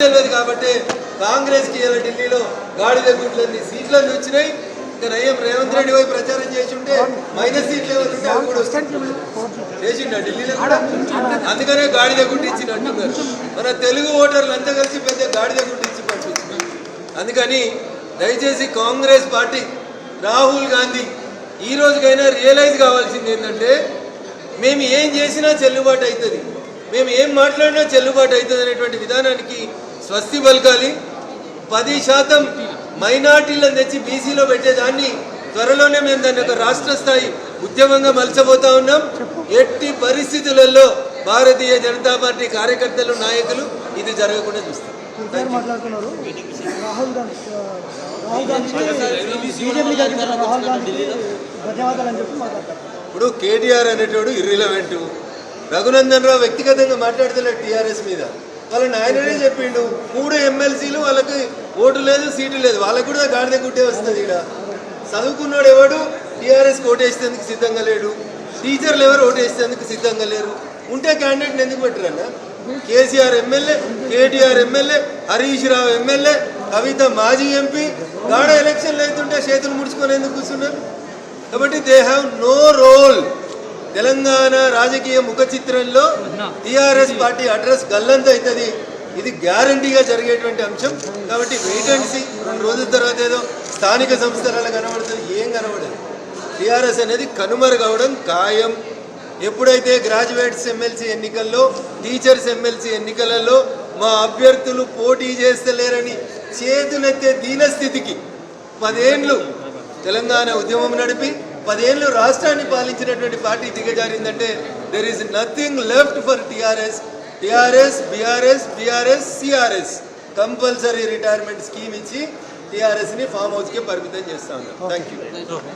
తెలియదు కాబట్టి కాంగ్రెస్కి ఇలా ఢిల్లీలో గాడిద గుడ్లన్నీ సీట్లన్నీ వచ్చినాయి. ఇంకా నయ్యం రేవంత్ రెడ్డి పోయి ప్రచారం చేసి ఉంటే మైనస్ సీట్లు ఏమైనా ఉంటే అవి కూడా వస్తాయి చేసిండ ఢిల్లీలో కూడా. అందుకనే గాడిద గుడ్డు అంటున్నారు. మన తెలుగు ఓటర్లు అంతా కలిసి పెద్ద గాడిద గుడ్డు ఇచ్చి అందుకని దయచేసి కాంగ్రెస్ పార్టీ రాహుల్ గాంధీ ఈ రోజుకైనా రియలైజ్ కావాల్సింది ఏంటంటే మేము ఏం చేసినా చెల్లుబాటు అవుతుంది. మేము ఏం మాట్లాడినా చెల్లుబాటు అవుతుంది అనేటువంటి విధానానికి స్వస్తి పలకాలి. పది శాతం మైనార్టీలను తెచ్చి బీసీలో పెట్టేదాన్ని త్వరలోనే మేము దాన్ని ఒక రాష్ట్ర స్థాయి ఉద్యమంగా మలచబోతా ఉన్నాం. ఎట్టి పరిస్థితులలో భారతీయ జనతా పార్టీ కార్యకర్తలు నాయకులు ఇది జరగకుండా చూస్తాం కేసీఆర్ మాట్లాడుతున్నారు? రాహుల్ గాంధీ ఆ, రాహుల్ గాంధీ బీజేపీ జరిగిన రాహుల్ గాంధీ ధన్యవాదాలు అని చెప్పి మాట్లాడతారు ఇప్పుడు కేటీఆర్ అనేటోడు ఇర్రిలవెంట్ రఘునందన్ రావు వ్యక్తిగతంగా మాట్లాడతలేడు టీఆర్ఎస్ మీద. వాళ్ళ నాయననే చెప్పిండు. మూడు ఎమ్మెల్సీలు వాళ్ళకి ఓటు లేదు సీటు లేదు. వాళ్ళకు కూడా గాడిద గుట్టే వస్తుంది ఇక్కడ చదువుకున్నాడు ఎవడు? టీఆర్ఎస్ ఓటేసేందుకు సిద్ధంగా లేడు. టీచర్లు ఎవరు ఓటేసేందుకు సిద్ధంగా లేరు? ఉంటే క్యాండిడేట్ని ఎందుకు పెట్టరన్న? KCR MLA KTR MLA Harish Rao MLA Kavitha మాజీ ఎంపీ. గాడ ఎలక్షన్లు అవుతుంటే చేతులు ముడుచుకొని ఎందుకు కూర్చున్నారు? కాబట్టి they have no role Telangana రాజకీయ ముఖ చిత్రంలో టిఆర్ఎస్ పార్టీ అడ్రస్ గల్లంత అవుతుంది. ఇది గ్యారంటీగా జరిగేటువంటి అంశం. కాబట్టి వెయిట్ అండ్ సీ రెండు రోజుల తర్వాత ఏదో స్థానిక సంస్థలలో కనబడుతుంది. ఏం కనబడదు. టిఆర్ఎస్ అనేది కనుమరుగవడం ఖాయం. ఎప్పుడైతే గ్రాడ్యుయేట్స్ ఎమ్మెల్సీ ఎన్నికల్లో టీచర్స్ ఎమ్మెల్సీ ఎన్నికలలో మా అభ్యర్థులు పోటీ చేస్తలేరని చేతులెత్తే దీనస్థితికి పదేండ్లు తెలంగాణ ఉద్యమం నడిపి పదేళ్ళు రాష్ట్రాన్ని పాలించినటువంటి party దిగజారిందంటే there is nothing left for TRS TRS BRS BRS CRS compulsory retirement scheme ఇచ్చి టిఆర్ఎస్ని ఫామ్ హౌస్ కే పరిమితం చేస్తా ఉన్నాం థ్యాంక్ యూ